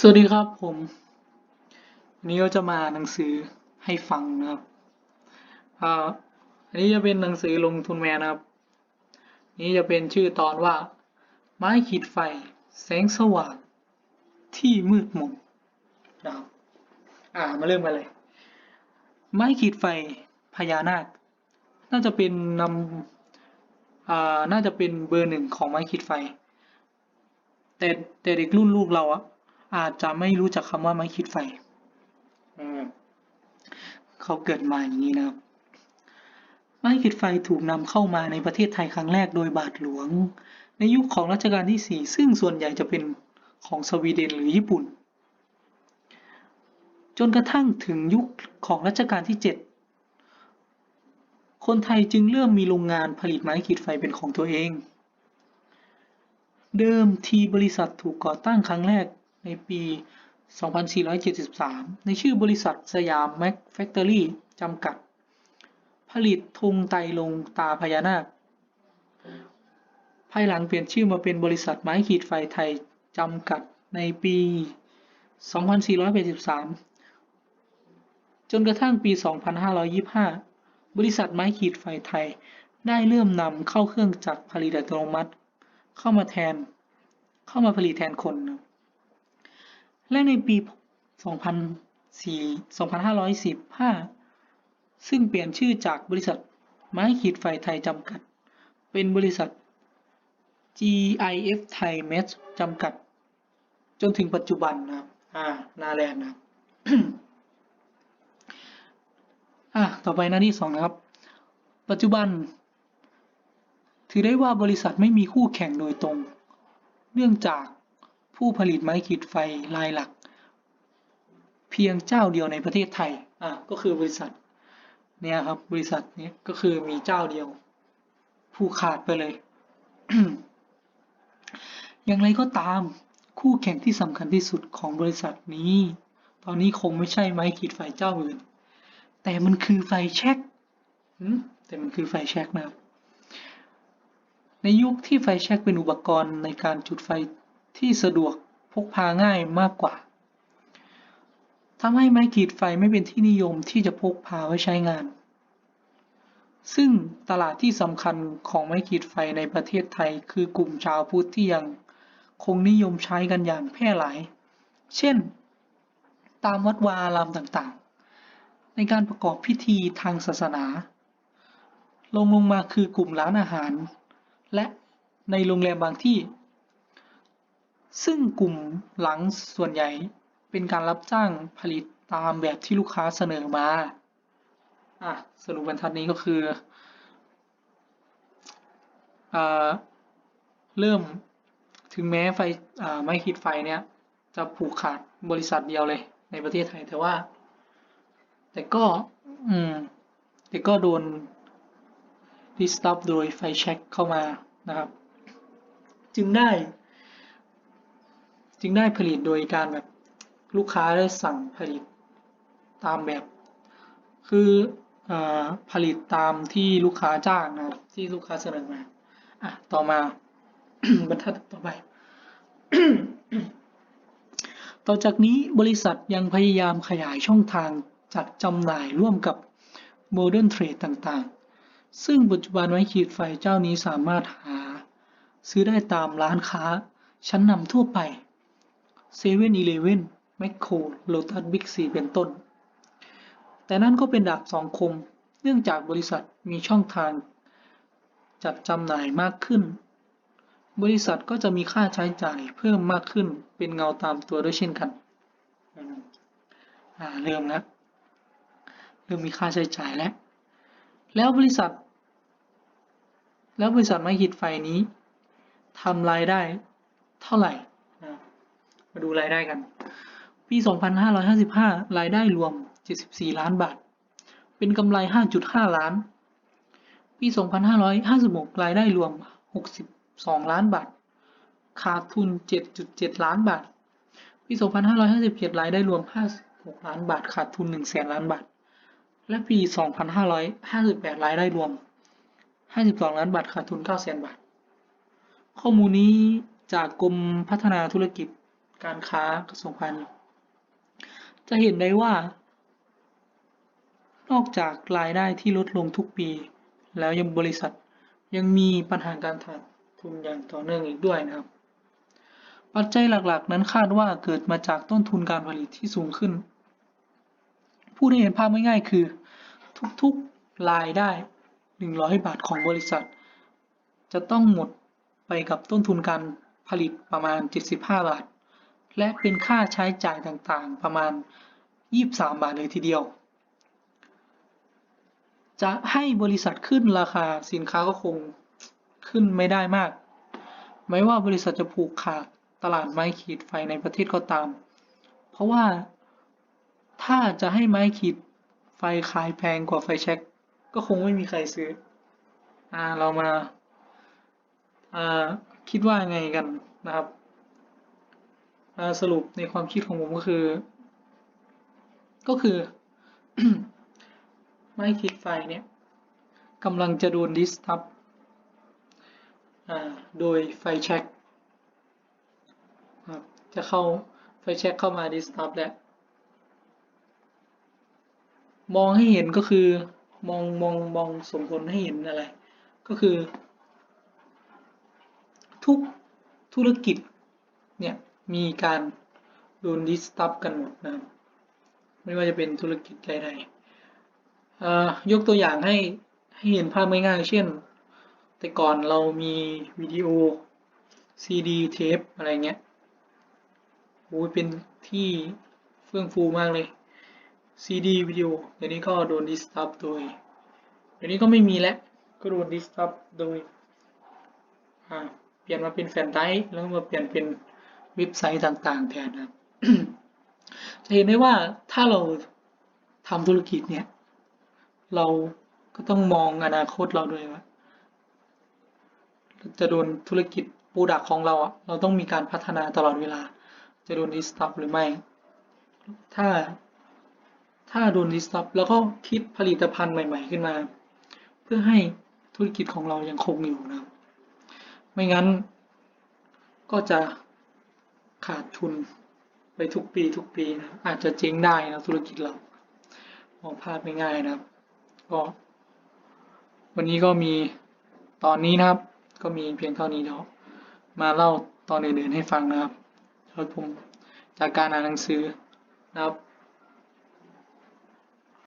สวัสดีครับผมวันนี้ก็จะมาหนังสือให้ฟังนะครับอ่าอันนี้จะเป็นหนังสือลงทุนแมนนะครับ นี้จะเป็นชื่อตอนว่า ไม้ขีดไฟ แสงสว่าง ที่มืดมนนะครับอ่ามาเริ่มกันเลย ไม้ขีดไฟพญานาค น่าจะเป็นนำอ่าน่าจะเป็นเบอร์หนึ่งของไม้ขีดไฟ แต่แต่เด็กรุ่นลูกเราอะ อาจจะไม่รู้จักคำว่าไม้ขีดไฟอืเขาเกิดมาอย่างนี้นะครับ ไม้ขีดไฟถูกนำเข้ามาในประเทศไทยครั้งแรกโดยบาทหลวง ในยุคของรัชกาลที่ 4 ซึ่งส่วนใหญ่จะเป็นของสวีเดนหรือญี่ปุ่น จนกระทั่งถึงยุคของรัชกาลที่ 7 คนไทยจึงเริ่มมีโรงงานผลิตไม้ขีดไฟเป็นของตัวเอง เดิมทีบริษัทถูกก่อตั้งครั้งแรก ในปี 2473 ในชื่อบริษัทสยามแมคแฟคเตอรี่จำกัด ผลิตธงไตลงตาพญานาค ภายหลังเปลี่ยนชื่อมาเป็นบริษัทไม้ขีดไฟไทยจำกัดในปี 2483 จนกระทั่งปี 2525 บริษัทไม้ขีดไฟไทยได้เริ่มนำเข้าเครื่องจักรผลิตอัตโนมัติ เข้ามาแทน เข้ามาผลิตแทนคนนะ และในปี 2004 2515 ซึ่งเปลี่ยนชื่อจากบริษัทไม้ขีดไฟไทยจำกัด เป็นบริษัท GIF ไทยเมสจำกัด จนถึงปัจจุบันนะครับ อ่า นาแลนด์นะครับอะต่อไปหน้าที่สองนะครับ ปัจจุบัน ถือได้ว่าบริษัทไม่มีคู่แข่งโดยตรง เนื่องจาก ผู้ผลิตไม้ขีดไฟรายหลัก เพียงเจ้าเดียวในประเทศไทยอะก็คือบริษัทเนี่ยครับบริษัทนี้ก็คือมีเจ้าเดียว ผู้ขาดไปเลย อย่างไรก็ตามคู่แข่งที่สำคัญที่สุดของบริษัทนี้ ตอนนี้คงไม่ใช่ไม้ขีดไฟเจ้าอื่น แต่มันคือไฟแช็กแต่มันคือไฟแช็กนะครับ ในยุคที่ไฟแช็กเป็นอุปกรณ์ในการจุดไฟ ที่สะดวกพกพาง่ายมากกว่าทำให้ไม้ขีดไฟไม่เป็นที่นิยมที่จะพกพาไว้ใช้งาน ซึ่งตลาดที่สำคัญของไม้ขีดไฟในประเทศไทย คือกลุ่มชาวพุทธที่ยังคงนิยมใช้กันอย่างแพร่หลาย เช่น ตามวัดวาอารามต่างๆ ในการประกอบพิธีทางศาสนา ลงลงมาคือกลุ่มร้านอาหาร และในโรงแรมบางที่ ซึ่งกลุ่มหลังส่วนใหญ่เป็นการรับจ้างผลิตตามแบบที่ลูกค้าเสนอมา อะ สรุปบรรทัดนี้ก็คืออ่าเริ่มถึงแม้ไฟไม้ขีดไฟเนี่ยจะผูกขาดบริษัทเดียวเลยในประเทศไทยแต่ว่า แต่ก็ อืม แต่ก็โดนดิสตับโดยไฟแช็กเข้ามานะครับ จึงได้ จึงได้ผลิตโดยการแบบลูกค้าได้สั่งผลิตตามแบบ คืออผลิตตามที่ลูกค้าจ้างนะที่ลูกค้าเสนอมาอะต่อมาบรรทัดต่อไป ต่อจากนี้บริษัทยังพยายามขยายช่องทางจัดจำหน่ายร่วมกับ Modern Trade ต่างๆ ซึ่งปัจจุบันไม้ขีดไฟเจ้านี้สามารถหา ซื้อได้ตามร้านค้าชั้นนำทั่วไป เซเว่นอีเลเว่นแมคโครโลตัสบิ๊กซีเป็นต้น แต่นั่นก็เป็นดาบสองคม เนื่องจากบริษัทมีช่องทางจัดจำหน่ายมากขึ้น บริษัทก็จะมีค่าใช้จ่ายเพิ่มมากขึ้นเป็นเงาตามตัวด้วยเช่นกันอ่าเริ่มแล้วเริ่มมีค่าใช้จ่ายแล้ว แล้วบริษัท แล้วบริษัทไม้ขีดไฟนี้ทำรายได้เท่าไหร่ มาดูรายได้กัน ปี 2555 รายได้รวม 74 ล้านบาท เป็นกำไร 5.5 ล้าน ปี 2556 รายได้รวม 62 ล้านบาท ขาดทุน 7.7 ล้านบาท ปี 2557 รายได้รวม 56 ล้านบาท ขาดทุน 1 แสนล้านบาท และปี 2558 รายได้รวม 52 ล้านบาท ขาดทุน 9 แสนบาท ข้อมูลนี้จากกรมพัฒนาธุรกิจ การค้ากระทรวงพาณิชย์จะเห็นได้ว่า นอกจากรายได้ที่ลดลงทุกปี แล้วยังบริษัทยังมีปัญหาการขาดทุนอย่างต่อเนื่องอีกด้วยนะครับ ปัจจัยหลักๆ นั้นคาดว่าเกิดมาจากต้นทุนการผลิตที่สูงขึ้นพูดให้เห็นภาพง่ายๆคือ ทุกๆรายได้ 100 บาทของบริษัท จะต้องหมดไปกับต้นทุนการผลิตประมาณ 75 บาท และเป็นค่าใช้จ่ายต่างๆ ประมาณ 23 บาทเลยทีเดียว จะให้บริษัทขึ้นราคาสินค้าก็คงขึ้นไม่ได้มาก ไม่ว่าบริษัทจะผูกขาดตลาดไม้ขีดไฟในประเทศก็ตาม เพราะว่าถ้าจะให้ไม้ขีดไฟขายแพงกว่าไฟแช็กก็คงไม่มีใครซื้ออ่าเรามาอ่าคิดว่าไงกันนะครับ สรุปในความคิดของผมก็คือ ก็คือ ไม้ขีดไฟเนี่ยกำลังจะโดนดิสทับโดยไฟแช็กครับจะเข้าไฟแช็กเข้ามาดิสทับแล้วมองให้เห็นก็คือมองมองมองสมผลให้เห็นอะไร ก็คือ ทุกธุรกิจเนี่ย มีการโดนดิสทับกันหมดนะไม่ว่าจะเป็นธุรกิจใดๆเอ่อยกตัวอย่างให้ให้เห็นภาพง่ายๆเช่น แต่ก่อนเรามีวิดีโอซีดีเทปอะไรเงี้ยโอ้ยเป็นที่เฟื่องฟูมากเลยซีดีวิดีโอเดี๋ยวนี้ก็โดนดิสทับโดยเดี๋ยวนี้ก็ไม่มีแล้วก็โดนดิสทับโดยอ่าเปลี่ยนมาเป็นแฟนไดร์แล้วมาเปลี่ยนเป็น เว็บไซต์ต่างๆ แทนนะครับจะเห็นได้ว่าถ้าเราทำธุรกิจเนี่ย เราก็ต้องมองอนาคตเราด้วยว่าจะโดนธุรกิจปรดักของเราอะเราต้องมีการพัฒนาตลอดเวลา จะโดนดิสทับหรือไม่ ถ้าถ้าโดนดิสทับแล้วก็คิดผลิตภัณฑ์ใหม่ ๆ ขึ้นมา เพื่อให้ธุรกิจของเรายังคงอยู่นะไม่งั้นก็จะ ขาดทุนไปทุกปีทุกปีนะอาจจะเจ๊งได้นะธุรกิจเรามองภาพไม่ง่ายนะครับ ก็วันนี้ก็มีตอนนี้นะครับ ก็มีเพียงเท่านี้แล้วมาเล่าตอนอื่นๆให้ฟังนะครับแล้วผมจากการอ่านหนังสือนะครับ